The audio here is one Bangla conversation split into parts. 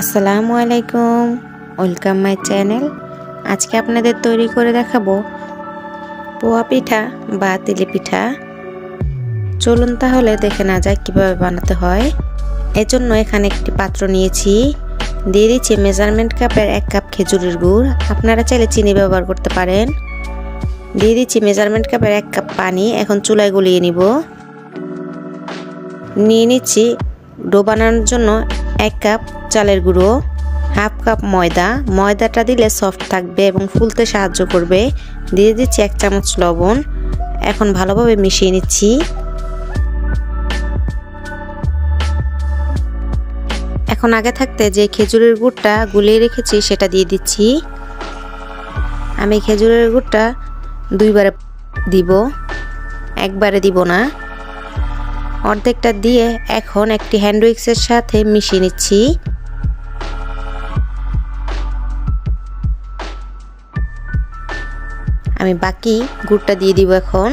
আসসালামু আলাইকুম। ওয়েলকাম মাই চ্যানেল আজকে আপনাদের তৈরি করে দেখাবো পোয়া পিঠা বা তিলি পিঠা। চলুন তাহলে দেখে না যায় কীভাবে বানাতে হয়। এজন্য এখানে একটি পাত্র নিয়েছি। দিয়ে দিচ্ছি মেজারমেন্ট কাপের এক কাপ খেজুরের গুড়। আপনারা চাইলে চিনি ব্যবহার করতে পারেন। দিয়ে দিচ্ছি মেজারমেন্ট কাপের এক কাপ পানি। এখন চুলায় গলিয়ে নিব। নিয়ে নিচ্ছি ডো বানানোর জন্য এক কাপ চালের গুঁড়ো, হাফ কাপ ময়দা। ময়দাটা দিলে সফট থাকবে এবং ফুলতে সাহায্য করবে। দিয়ে দিচ্ছি এক চামচ লবণ। এখন ভালোভাবে মিশিয়ে নিচ্ছি। এখন আগে থাকতে যে খেজুরের গুড়টা গুলিয়ে রেখেছি সেটা দিয়ে দিচ্ছি। আমি খেজুরের গুড়টা দুইবারে দিব। একবারে দিব না। অর্ধেকটা দিয়ে এখন একটি হ্যান্ড উইক্সের সাথে মিশিয়ে নিচ্ছি। আমি বাকি গুড়টা দিয়ে দিব এখন।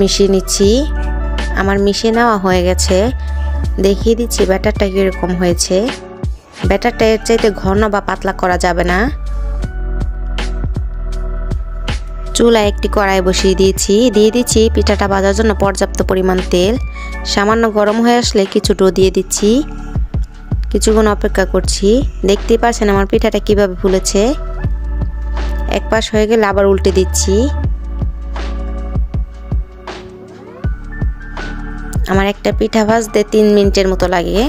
মিশিয়ে নিচ্ছি। আমার মিশিয়ে নেওয়া হয়ে গেছে। দেখিয়ে দিচ্ছি ব্যাটারটা কীরকম হয়েছে। ব্যাটারটা এর চাইতে ঘন বা পাতলা করা যাবে না। চুলায় একটি কড়াই বসিয়ে দিয়েছি। দিয়ে দিচ্ছি পিঠাটা ভাজার জন্য পর্যাপ্ত পরিমাণ তেল। সামান্য গরম হয়ে আসলে কিছু ডো দিয়ে দিচ্ছি। কিছুক্ষণ অপেক্ষা করছি। দেখতেই পাচ্ছেন আমার পিঠাটা কীভাবে ফুলেছে। এক পাশ হয়ে গেলে আবার উল্টে দিচ্ছি। আমার একটা পিঠা ভাজতে তিন মিনিটের মতো লাগে।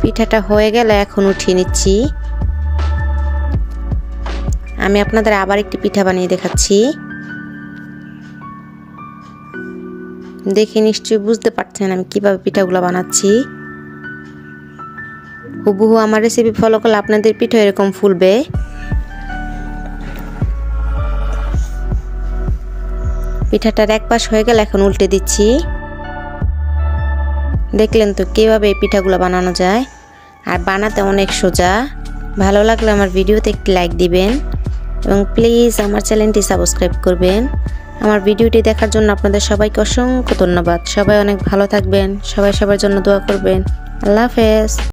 পিঠাটা হয়ে গেলে এখন উঠিয়ে নিচ্ছি। আমি আপনাদের আবার একটি পিঠা বানিয়ে দেখাচ্ছি। দেখে নিশ্চয়ই বুঝতে পারছেন আমি কীভাবে পিঠাগুলো বানাচ্ছি। হুবহু আমার রেসিপি ফলো করলে আপনাদের পিঠা এরকম ফুলবে। পিঠাটার এক পাশ হয়ে গেলে, এখন উল্টে দিচ্ছি। দেখলেন তো কীভাবে এই পিঠাগুলো বানানো যায়। আর বানাতে অনেক সোজা। ভালো লাগলে আমার ভিডিওতে একটি লাইক দিবেন। এবং প্লিজ আমার চ্যানেলটি সাবস্ক্রাইব করবেন। আমার ভিডিওটি দেখার জন্য আপনাদের সবাইকে অসংখ্য ধন্যবাদ। সবাই অনেক ভালো থাকবেন, সবাই সবার জন্য দোয়া করবেন। আল্লাহ হাফেজ।